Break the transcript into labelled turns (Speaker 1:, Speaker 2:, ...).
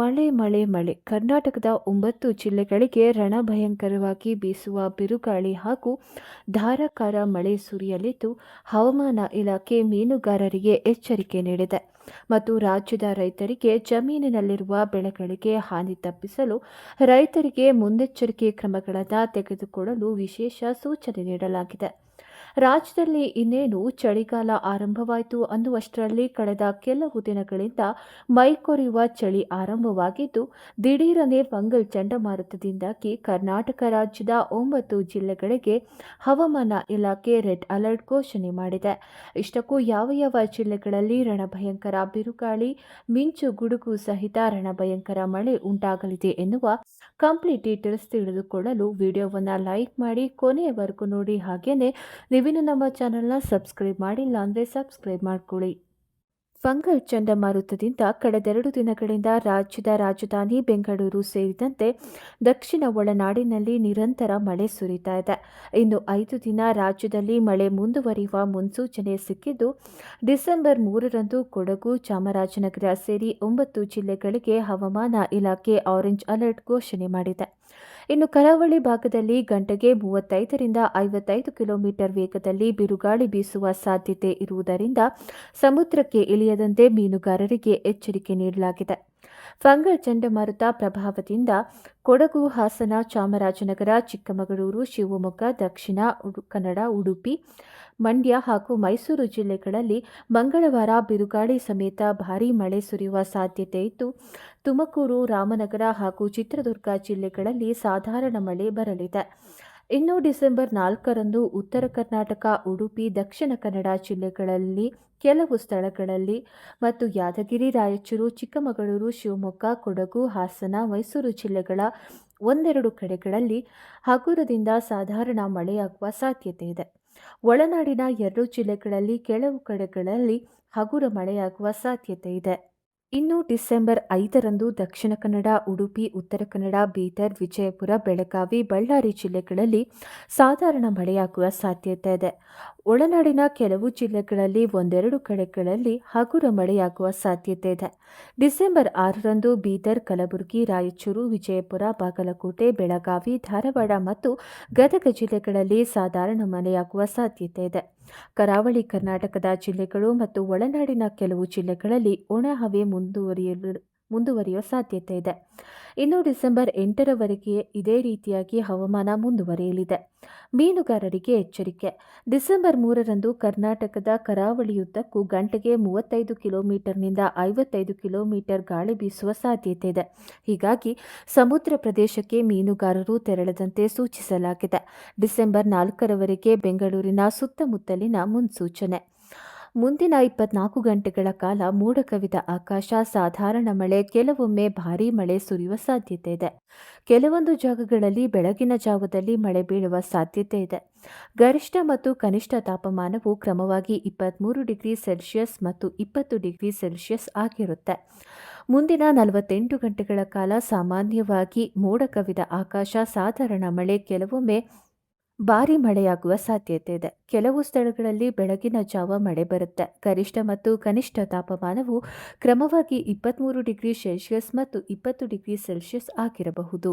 Speaker 1: ಮಳೆ ಮಳೆ ಮಳೆ. ಕರ್ನಾಟಕದ ಒಂಬತ್ತು ಜಿಲ್ಲೆಗಳಿಗೆ ರಣಭಯಂಕರವಾಗಿ ಬೀಸುವ ಬಿರುಗಾಳಿ ಹಾಗೂ ಧಾರಾಕಾರ ಮಳೆ ಸುರಿಯಲಿದ್ದು, ಹವಾಮಾನ ಇಲಾಖೆ ಮೀನುಗಾರರಿಗೆ ಎಚ್ಚರಿಕೆ ನೀಡಿದೆ. ಮತ್ತು ರಾಜ್ಯದ ರೈತರಿಗೆ ಜಮೀನಿನಲ್ಲಿರುವ ಬೆಳೆಗಳಿಗೆ ಹಾನಿ ತಪ್ಪಿಸಲು ರೈತರಿಗೆ ಮುನ್ನೆಚ್ಚರಿಕೆ ಕ್ರಮಗಳನ್ನು ತೆಗೆದುಕೊಳ್ಳಲು ವಿಶೇಷ ಸೂಚನೆ ನೀಡಲಾಗಿದೆ. ರಾಜ್ಯದಲ್ಲಿ ಇನ್ನೇನು ಚಳಿಗಾಲ ಆರಂಭವಾಯಿತು ಅನ್ನುವಷ್ಟರಲ್ಲಿ ಕಳೆದ ಕೆಲವು ದಿನಗಳಿಂದ ಮೈಕೊರೆಯುವ ಚಳಿ ಆರಂಭವಾಗಿದ್ದು, ದಿಢೀರನೆ ಫಂಗಲ್ ಚಂಡಮಾರುತದಿಂದಾಗಿ ಕರ್ನಾಟಕ ರಾಜ್ಯದ ಒಂಬತ್ತು ಜಿಲ್ಲೆಗಳಿಗೆ ಹವಾಮಾನ ಇಲಾಖೆ ರೆಡ್ ಅಲರ್ಟ್ ಘೋಷಣೆ ಮಾಡಿದೆ. ಇಷ್ಟಕ್ಕೂ ಯಾವ ಯಾವ ಜಿಲ್ಲೆಗಳಲ್ಲಿ ರಣಭಯಂಕರ ಬಿರುಗಾಳಿ, ಮಿಂಚು ಗುಡುಗು ಸಹಿತ ರಣಭಯಂಕರ ಮಳೆ ಉಂಟಾಗಲಿದೆ ಎನ್ನುವ ಕಂಪ್ಲೀಟ್ ಡೀಟೇಲ್ಸ್ ತಿಳಿದುಕೊಳ್ಳಲು ವಿಡಿಯೋವನ್ನು ಲೈಕ್ ಮಾಡಿ, ಕೊನೆಯವರೆಗೂ ನೋಡಿ ಹಾಗೆಯೇ ನೀವಿನ್ನು ನಮ್ಮ ಚಾನಲ್ನ ಸಬ್ಸ್ಕ್ರೈಬ್ ಮಾಡಿಲ್ಲ ಅಂದರೆ ಸಬ್ಸ್ಕ್ರೈಬ್ ಮಾಡ್ಕೊಳ್ಳಿ. ಫಂಗಲ್ ಚಂಡಮಾರುತದಿಂದ ಕಳೆದೆರಡು ದಿನಗಳಿಂದ ರಾಜ್ಯದ ರಾಜಧಾನಿ ಬೆಂಗಳೂರು ಸೇರಿದಂತೆ ದಕ್ಷಿಣ ಒಳನಾಡಿನಲ್ಲಿ ನಿರಂತರ ಮಳೆ ಸುರಿತಾ ಇದೆ. ಇನ್ನು ಐದು ದಿನ ರಾಜ್ಯದಲ್ಲಿ ಮಳೆ ಮುಂದುವರಿಯುವ ಮುನ್ಸೂಚನೆ ಸಿಕ್ಕಿದ್ದು, ಡಿಸೆಂಬರ್ ಮೂರರಂದು ಕೊಡಗು, ಚಾಮರಾಜನಗರ ಸೇರಿ ಒಂಬತ್ತು ಜಿಲ್ಲೆಗಳಿಗೆ ಹವಾಮಾನ ಇಲಾಖೆ ಆರೆಂಜ್ ಅಲರ್ಟ್ ಘೋಷಣೆ ಮಾಡಿದೆ. ಇನ್ನು ಕರಾವಳಿ ಭಾಗದಲ್ಲಿ ಗಂಟೆಗೆ ಮೂವತ್ತೈದರಿಂದ ಐವತ್ತೈದು ಕಿಲೋಮೀಟರ್ ವೇಗದಲ್ಲಿ ಬಿರುಗಾಳಿ ಬೀಸುವ ಸಾಧ್ಯತೆ ಇರುವುದರಿಂದ ಸಮುದ್ರಕ್ಕೆ ಇಳಿಯದಂತೆ ಮೀನುಗಾರರಿಗೆ ಎಚ್ಚರಿಕೆ ನೀಡಲಾಗಿದೆ. ಫಂಗಲ್ ಚಂಡಮಾರುತ ಪ್ರಭಾವದಿಂದ ಕೊಡಗು, ಹಾಸನ, ಚಾಮರಾಜನಗರ, ಚಿಕ್ಕಮಗಳೂರು, ಶಿವಮೊಗ್ಗ, ದಕ್ಷಿಣ ಕನ್ನಡ, ಉಡುಪಿ, ಮಂಡ್ಯ ಹಾಗೂ ಮೈಸೂರು ಜಿಲ್ಲೆಗಳಲ್ಲಿ ಮಂಗಳವಾರ ಬಿರುಗಾಳಿ ಸಮೇತ ಭಾರೀ ಮಳೆ ಸುರಿಯುವ ಸಾಧ್ಯತೆ ಇದ್ದು, ತುಮಕೂರು, ರಾಮನಗರ ಹಾಗೂ ಚಿತ್ರದುರ್ಗ ಜಿಲ್ಲೆಗಳಲ್ಲಿ ಸಾಧಾರಣ ಮಳೆ ಬರಲಿದೆ. ಇನ್ನು ಡಿಸೆಂಬರ್ ನಾಲ್ಕರಂದು ಉತ್ತರ ಕರ್ನಾಟಕ, ಉಡುಪಿ, ದಕ್ಷಿಣ ಕನ್ನಡ ಜಿಲ್ಲೆಗಳಲ್ಲಿ ಕೆಲವು ಸ್ಥಳಗಳಲ್ಲಿ ಮತ್ತು ಯಾದಗಿರಿ, ರಾಯಚೂರು, ಚಿಕ್ಕಮಗಳೂರು, ಶಿವಮೊಗ್ಗ, ಕೊಡಗು, ಹಾಸನ, ಮೈಸೂರು ಜಿಲ್ಲೆಗಳ ಒಂದೆರಡು ಕಡೆಗಳಲ್ಲಿ ಹಗುರದಿಂದ ಸಾಧಾರಣ ಮಳೆಯಾಗುವ ಸಾಧ್ಯತೆ ಇದೆ. ಒಳನಾಡಿನ ಎರಡು ಜಿಲ್ಲೆಗಳಲ್ಲಿ ಕೆಲವು ಕಡೆಗಳಲ್ಲಿ ಹಗುರ ಮಳೆಯಾಗುವ ಸಾಧ್ಯತೆ ಇದೆ. ಇನ್ನು ಡಿಸೆಂಬರ್ ಐದರಂದು ದಕ್ಷಿಣ ಕನ್ನಡ, ಉಡುಪಿ, ಉತ್ತರ ಕನ್ನಡ, ಬೀದರ್, ವಿಜಯಪುರ, ಬೆಳಗಾವಿ, ಬಳ್ಳಾರಿ ಜಿಲ್ಲೆಗಳಲ್ಲಿ ಸಾಧಾರಣ ಮಳೆಯಾಗುವ ಸಾಧ್ಯತೆ ಇದೆ. ಒಳನಾಡಿನ ಕೆಲವು ಜಿಲ್ಲೆಗಳಲ್ಲಿ ಒಂದೆರಡು ಕಡೆಗಳಲ್ಲಿ ಹಗುರ ಮಳೆಯಾಗುವ ಸಾಧ್ಯತೆ ಇದೆ. ಡಿಸೆಂಬರ್ ಆರರಂದು ಬೀದರ್, ಕಲಬುರಗಿ, ರಾಯಚೂರು, ವಿಜಯಪುರ, ಬಾಗಲಕೋಟೆ, ಬೆಳಗಾವಿ, ಧಾರವಾಡ ಮತ್ತು ಗದಗ ಜಿಲ್ಲೆಗಳಲ್ಲಿ ಸಾಧಾರಣ ಮಳೆಯಾಗುವ ಸಾಧ್ಯತೆ ಇದೆ. ಕರಾವಳಿ ಕರ್ನಾಟಕದ ಜಿಲ್ಲೆಗಳು ಮತ್ತು ಒಳನಾಡಿನ ಕೆಲವು ಜಿಲ್ಲೆಗಳಲ್ಲಿ ಒಣಹವೆ ಮುಂದುವರಿಯಲು ಮುಂದುವರಿಯುವ ಸಾಧ್ಯತೆ ಇದೆ. ಇನ್ನು ಡಿಸೆಂಬರ್ ಎಂಟರವರೆಗೆ ಇದೇ ರೀತಿಯಾಗಿ ಹವಾಮಾನ ಮುಂದುವರಿಯಲಿದೆ. ಮೀನುಗಾರರಿಗೆ ಎಚ್ಚರಿಕೆ. ಡಿಸೆಂಬರ್ ಮೂರರಂದು ಕರ್ನಾಟಕದ ಕರಾವಳಿಯುದ್ದಕ್ಕೂ ಗಂಟೆಗೆ ಮೂವತ್ತೈದು ಕಿಲೋಮೀಟರ್ನಿಂದ ಐವತ್ತೈದು ಕಿಲೋಮೀಟರ್ ಗಾಳಿ ಬೀಸುವ ಸಾಧ್ಯತೆ ಇದೆ. ಹೀಗಾಗಿ ಸಮುದ್ರ ಪ್ರದೇಶಕ್ಕೆ ಮೀನುಗಾರರು ತೆರಳದಂತೆ ಸೂಚಿಸಲಾಗಿದೆ. ಡಿಸೆಂಬರ್ ನಾಲ್ಕರವರೆಗೆ ಬೆಂಗಳೂರಿನ ಸುತ್ತಮುತ್ತಲಿನ ಮುನ್ಸೂಚನೆ. ಮುಂದಿನ ಇಪ್ಪತ್ನಾಲ್ಕು ಗಂಟೆಗಳ ಕಾಲ ಮೋಡ ಕವಿದ ಆಕಾಶ, ಸಾಧಾರಣ ಮಳೆ, ಕೆಲವೊಮ್ಮೆ ಭಾರೀ ಮಳೆ ಸುರಿಯುವ ಸಾಧ್ಯತೆ ಇದೆ. ಕೆಲವೊಂದು ಜಾಗಗಳಲ್ಲಿ ಬೆಳಗಿನ ಜಾವದಲ್ಲಿ ಮಳೆ ಬೀಳುವ ಸಾಧ್ಯತೆ ಇದೆ. ಗರಿಷ್ಠ ಮತ್ತು ಕನಿಷ್ಠ ತಾಪಮಾನವು ಕ್ರಮವಾಗಿ ಇಪ್ಪತ್ತ್ಮೂರು ಡಿಗ್ರಿ ಸೆಲ್ಸಿಯಸ್ ಮತ್ತು ಇಪ್ಪತ್ತು ಡಿಗ್ರಿ ಸೆಲ್ಸಿಯಸ್ ಆಗಿರುತ್ತೆ. ಮುಂದಿನ ನಲವತ್ತೆಂಟು ಗಂಟೆಗಳ ಕಾಲ ಸಾಮಾನ್ಯವಾಗಿ ಮೋಡ ಕವಿದ ಆಕಾಶ, ಸಾಧಾರಣ ಮಳೆ, ಕೆಲವೊಮ್ಮೆ ಭಾರಿ ಮಳೆಯಾಗುವ ಸಾಧ್ಯತೆ ಇದೆ. ಕೆಲವು ಸ್ಥಳಗಳಲ್ಲಿ ಬೆಳಗಿನ ಜಾವ ಮಳೆ ಬರುತ್ತೆ. ಗರಿಷ್ಠ ಮತ್ತು ಕನಿಷ್ಠ ತಾಪಮಾನವು ಕ್ರಮವಾಗಿ ಇಪ್ಪತ್ತ್ಮೂರು ಡಿಗ್ರಿ ಸೆಲ್ಸಿಯಸ್ ಮತ್ತು ಇಪ್ಪತ್ತು ಡಿಗ್ರಿ ಸೆಲ್ಸಿಯಸ್ ಆಗಿರಬಹುದು.